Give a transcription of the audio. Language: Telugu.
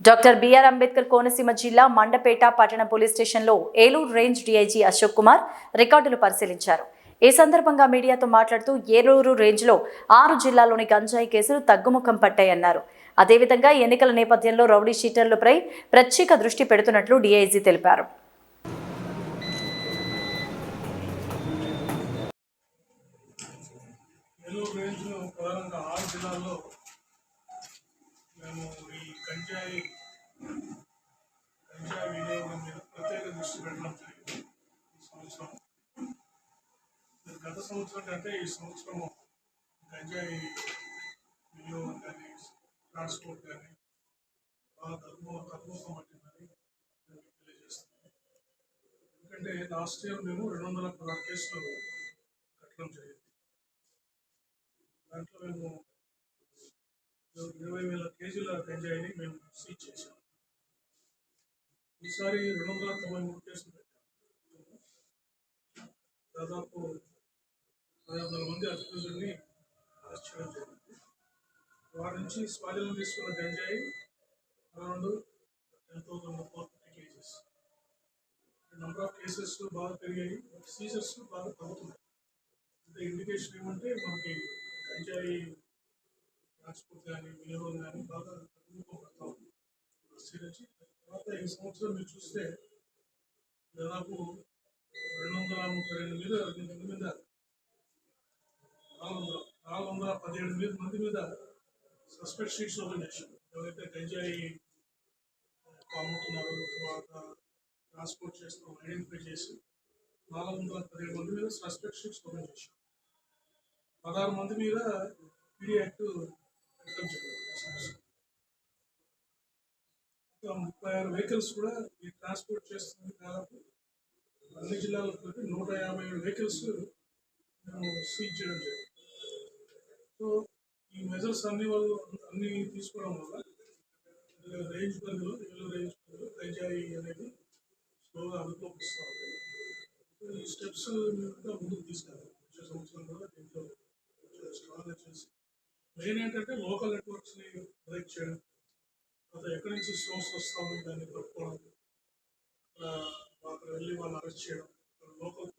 డాక్టర్ బిఆర్ అంబేద్కర్ కోనసీమ జిల్లా మండపేట పట్టణ పోలీస్ స్టేషన్లో ఏలూరు రేంజ్ డీఐజీ అశోక్ కుమార్ రికార్డులు పరిశీలించారు. ఈ సందర్భంగా మీడియాతో మాట్లాడుతూ ఏలూరు రేంజ్లో ఆరు జిల్లాలోని గంజాయి కేసులు తగ్గుముఖం పట్టాయన్నారు. అదేవిధంగా ఎన్నికల నేపథ్యంలో రౌడీ షీటర్లపై ప్రత్యేక దృష్టి పెడుతున్నట్లు డీఐజీ తెలిపారు. ఏలూరు రేంజ్లో ప్రధానంగా ఆరు జిల్లాల్లో గంజాయి గంజాయి వినియోగం మీద ప్రత్యేక దృష్టి పెట్టడం జరిగింది ఈ సంవత్సరం. గత సంవత్సరం కంటే ఈ సంవత్సరము గంజాయి వినియోగం కానీ ట్రాన్స్పోర్ట్ కానీ బాగా తగ్గు తగ్గుముఖం పట్టిందని నేను మీకు తెలియజేస్తున్నాను. ఎందుకంటే లాస్ట్ ఇయర్ మేము రెండు వందల పదహారు కేసులు కట్టడం జరిగింది. దాంట్లో మేము ఇరవై వేల కేజీల గంజాయిని మేము సీజ్ చేశాం ఈసారి రెండు వందల తొంభై మూడు కేసులు పెట్టాము దాదాపు పదహారు వందల మంది అధికారులని అరెస్ట్ చేయడం జరిగింది. వారి నుంచి స్వాధీనం తీసుకున్న గంజాయి around ten thousand four fifty kgs. Number of cases బాగా పెరిగాయి. సీజర్స్ బాగా తగ్గుతున్నాయి. అంటే ఇండికేషన్ ఏమంటే మనకి గంజాయి ట్రాన్స్పోర్ట్ కానీ వినియోగం కానీ బాగా తగ్గుముఖం ఉంది. ఫస్ట్ నుంచి తర్వాత ఈ సంవత్సరం మీరు చూస్తే దాదాపు రెండు వందల ముప్పై రెండు మీద మంది మీద నాలుగు వందల నాలుగు వందల పదిహేడు మీద మంది మీద సస్పెక్ట్ షీట్స్ ఓపెన్ చేశాం ఎవరైతే గంజాయి అమ్ముతున్నారో తర్వాత ట్రాన్స్పోర్ట్ చేస్తున్నాం ఐడెంటిఫై చేసి నాలుగు వందల పదిహేడు మంది మీద సస్పెక్ట్ షీట్స్ ఓపెన్ పదహారు మంది మీద పీడీ యాక్ట్ ముప్పై ఆరు వెహికల్స్ కూడా ఈ ట్రాన్స్పోర్ట్ చేస్తుంది దాదాపు. అన్ని జిల్లాలకు నూట యాభై ఏడు వెహికల్స్ మేము సీజ్ చేయడం జరిగింది. సో ఈ మెజర్స్ అన్ని వాళ్ళు అన్ని తీసుకోవడం వల్ల రేంజ్ పరిధిలో ఏలో రేంజ్ పరిధిలో గంజాయి అనేది స్లోగా అదుపులోకి ఉంది. సో ఈ స్టెప్స్ ఇంకా ముందుకు తీసుకెళ్ళాలి. వచ్చే సంవత్సరం కూడా దీంట్లో స్ట్రాంగ్గా చేసి మెయిన్ ఏంటంటే లోకల్ నెట్వర్క్స్ని బ్రేక్ చేయడం. తర్వాత ఎక్కడి నుంచి సోర్స్ వస్తామో దాన్ని పట్టుకోవడం అక్కడ వెళ్ళి వాళ్ళు అరెస్ట్ చేయడం. లోకల్